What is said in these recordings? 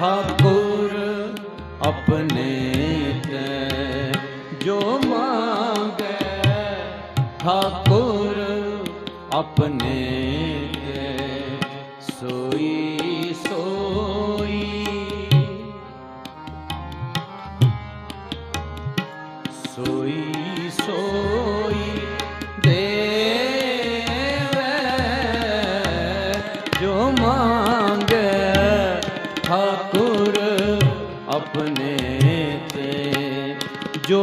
ਠਾਕੁਰ ਆਪਣੇ ਤੇ ਜੋ ਮੰਗੈ ਠਾਕੁਰ ਆਪਣੇ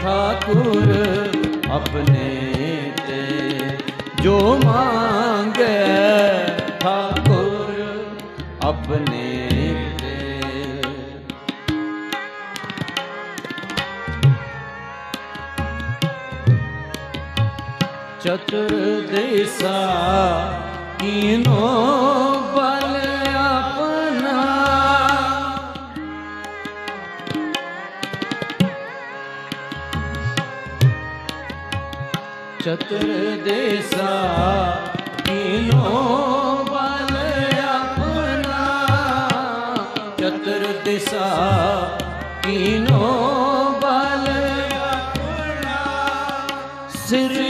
ਠਾਕੁਰ ਆਪਣੇ ਤੇ ਜੋ ਮੰਗੈ ਠਾਕੁਰ ਆਪਣੇ ਤੇ ਚਤੁਰ ਦੇਸਾ ਕੀਨੋ ਚਤੁਰ ਦੇਸਾ ਕੀਨੋ ਬਲ ਆਪਣਾ। ਚਤੁਰ ਦਿਸਾ ਕੀਨੋ ਬਲ ਆਪਣਾ। ਸਿਰ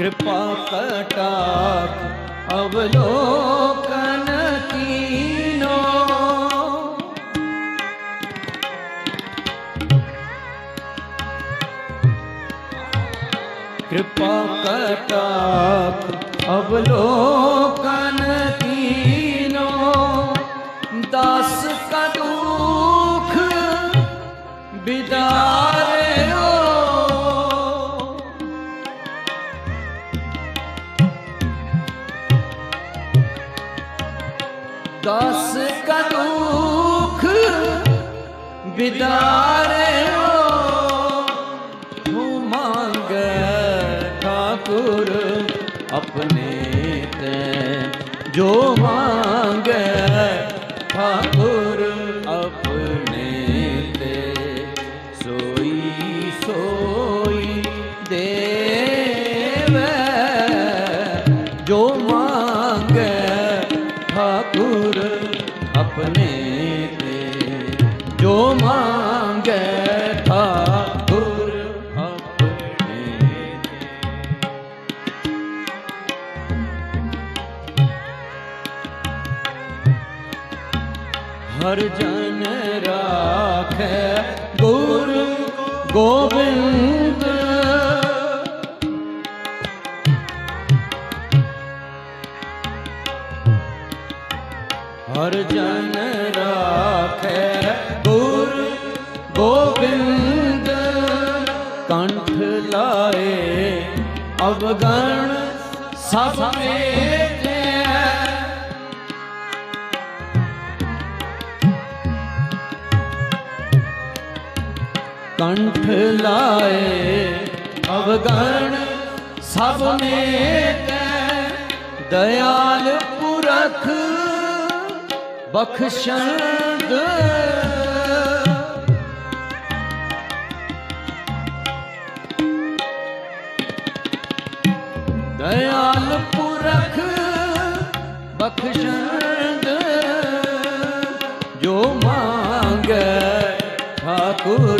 कृपा कटाक अवलोकन कीनो। कृपा कटाक अवलोकन ਬਿਦਾਰਿਓ ਤੂੰ ਮੰਗੈ ਠਾਕੁਰ ਆਪਣੇ ਤੇ ਜੋ ਮੰਗੈ ਹਰ ਜਨ ਰਾਖੈ ਗੁਰ ਗੋਬਿੰਦ। ਕੰਠ ਲਾਏ ਅਵਗਣ ਸਭ ਮੇਟੇ ਕੰਠ ਲਾਏ ਅਵਗਣ ਸਭ ਮੇਟੈ ਦਇਆਲ ਪੁਰਖ ਬਖਸ਼ੰਦ ਦਇਆਲ ਪੁਰਖ ਬਖਸ਼ੰਦ ਜੋ ਮੰਗੇ ਠਾਕੁਰ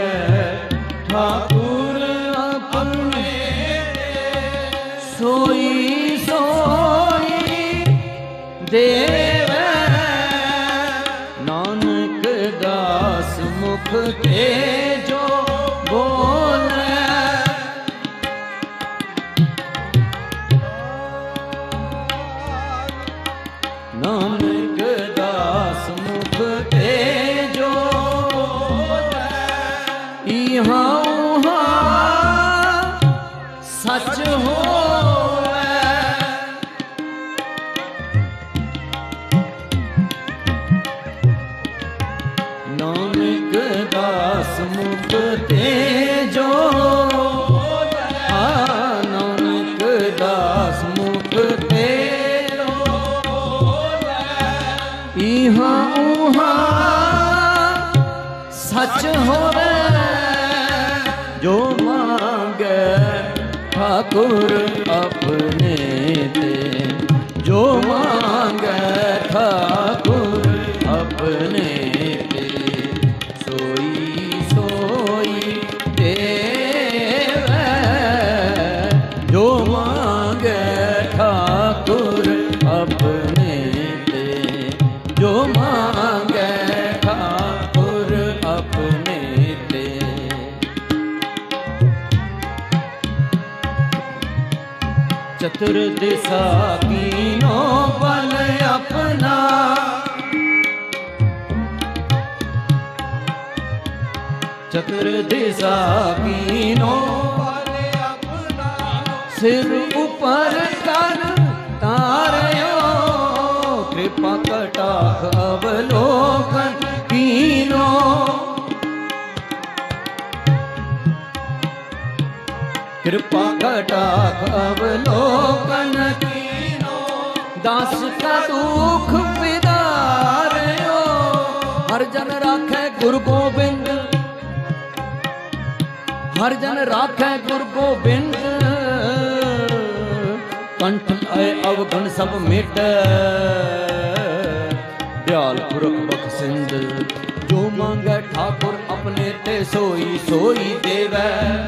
ਠਾਕੁਰ ਆਪਣੇ ਤੇ ਜੋ ਮੰਗੇ ਠਾਕੁਰ ਆਪਣੇ ਤੇ ਸੋਈ ਚਤੁਰ ਦਿਸ਼ਾ ਕੀਨੋ ਬਲ ਆਪਣਾ। ਚਤੁਰ ਦਿਸ਼ਾ ਕੀਨੋ ਸਿਰ ਉਪਰ ਕਰ ਤਾਰਿਓ, ਕਿਰਪਾ ਕਟਾਖ ਅਵਲੋਕਨ ਕਿਰਪਾ ਕਟਾਖ ਅਵਲੋਕਨ ਕੀਨੋ। ਦਾਸ ਕਾ ਦੁਖ ਵਿਦਾਰਿਓ ਹਰ ਜਨ ਰਾਖੈ ਗੁਰ ਗੋਬਿੰਦ। ਹਰ ਜਨ ਰਾਖੈ ਗੁਰ ਗੋਬਿੰਦ। ਕੰਠ ਆਏ ਅਵਗਣ ਸਭ ਮਿਟ। ਦਿਆਲ ਪੁਰਖ ਬਖਸ਼ਿੰਦ ਜੋ ਮੰਗੈ ਠਾਕੁਰ ਆਪਣੇ ਤੇ ਸੋਈ ਸੋਈ ਦੇਵੈ।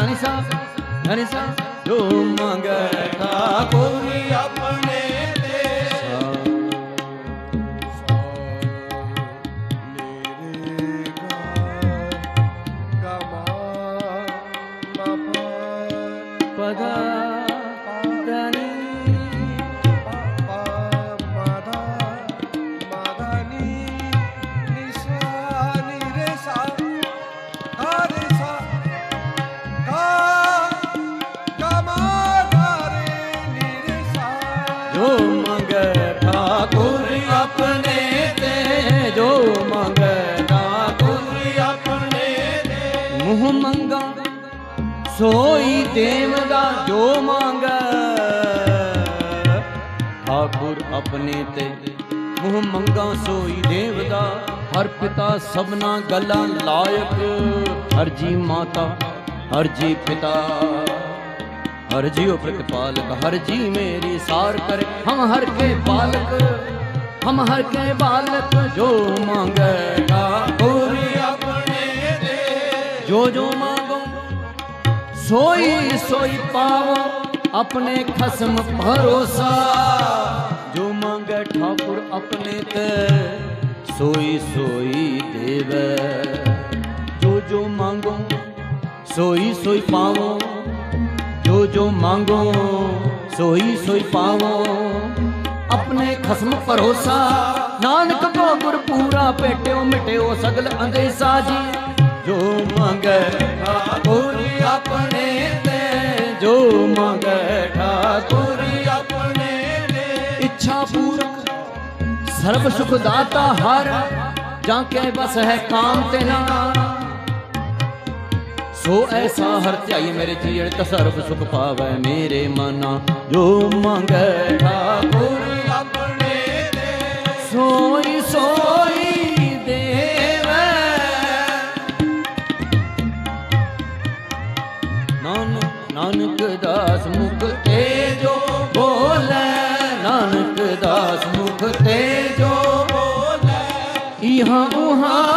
ਦ ਨੀ ਦ ਨੀ ਸਾ ਧ ਨੀ ਸਾ ਜੋ ਮੰਗੈ ਠਾਕੁਰ ਆਪਣੇ ਸੋਈ ਦੇਵ ਦਾ ਜੋ ਮੰਗੈ। ਠਾਕੁਰ ਆਪਣੇ ਤੇ ਮੂੰਹ ਮੰਗਾ ਸੋਈ ਦੇਵ ਦਾ। ਹਰ ਪਿਤਾ ਸਭਨਾ ਗੱਲਾਂ ਲਾਇਕ। ਹਰ ਜੀ ਮਾਤਾ, ਹਰ ਜੀ ਪਿਤਾ। ਹਰ ਜੀਉ ਪ੍ਰਤਪਾਲਕ ਹਰ ਜੀ ਮੇਰੀ ਸਾਰ ਕਰ। ਹਮ ਹਰ ਕੇ ਪਾਲਕ ਹਮ ਹਰ ਕੇ ਬਾਲਕ ਜੋ ਮੰਗੇਗਾ ਪੂਰੀ ਆਪਣੇ ਦੇ ਜੋ ਜੋ ਸੋਈ ਸੋਈ ਪਾਵੋ, ਆਪਣੇ ਖਸਮ ਭਰੋਸਾ। ਜੋ ਮੰਗੇ ਠਾਕੁਰ ਆਪਣੇ ਤੇ, ਸੋਈ ਸੋਈ ਦੇਵੇ। ਜੋ ਜੋ ਮੰਗੋ, ਸੋਈ ਸੋਈ ਪਾਵੋ। ਜੋ ਜੋ ਮੰਗੋ, ਸੋਈ ਸੋਈ ਪਾਵੋ। ਆਪਣੇ ਖਸਮ ਭਰੋਸਾ। ਨਾਨਕ ਕੋ ਗੁਰ ਪੂਰਾ ਭੇਟਿਓ ਮਿਟਿਓ ਸਗਲ ਅੰਦੇਸਾ ਜੀ। ਜੋ ਮੰਗੈ ਠਾਕੁਰ ਆਪਣੇ ਤੇ, ਜੋ ਮੰਗੈ ਠਾਕੁਰ ਆਪਣੇ ਤੇ। ਇੱਛਾ ਪੂਰਕ, ਸਰਬ ਸੁਖ ਦਾਤਾ ਹਰ, ਜਾਂ ਕੇ ਬਸ ਹੈ ਕਾਮ ਤੇ ਨਾ। ਸੋ ਐਸਾ ਹਰ ਧਿਆਈ ਮੇਰੇ ਜੀਣ, ਤ ਸਰਬ ਸੁਖ ਪਾਵੈ ਮੇਰੇ ਮਨਾ। ਜੋ ਮੰਗੈ ਠਾਕੁਰ ਆਪਣੇ ਦੇ ਸੋਈ ਨਾਨਕ ਮੁਖ ਤੇ ਜੋ ਬੋਲੇ। ਇਹਾਂ ਉਹਾਂ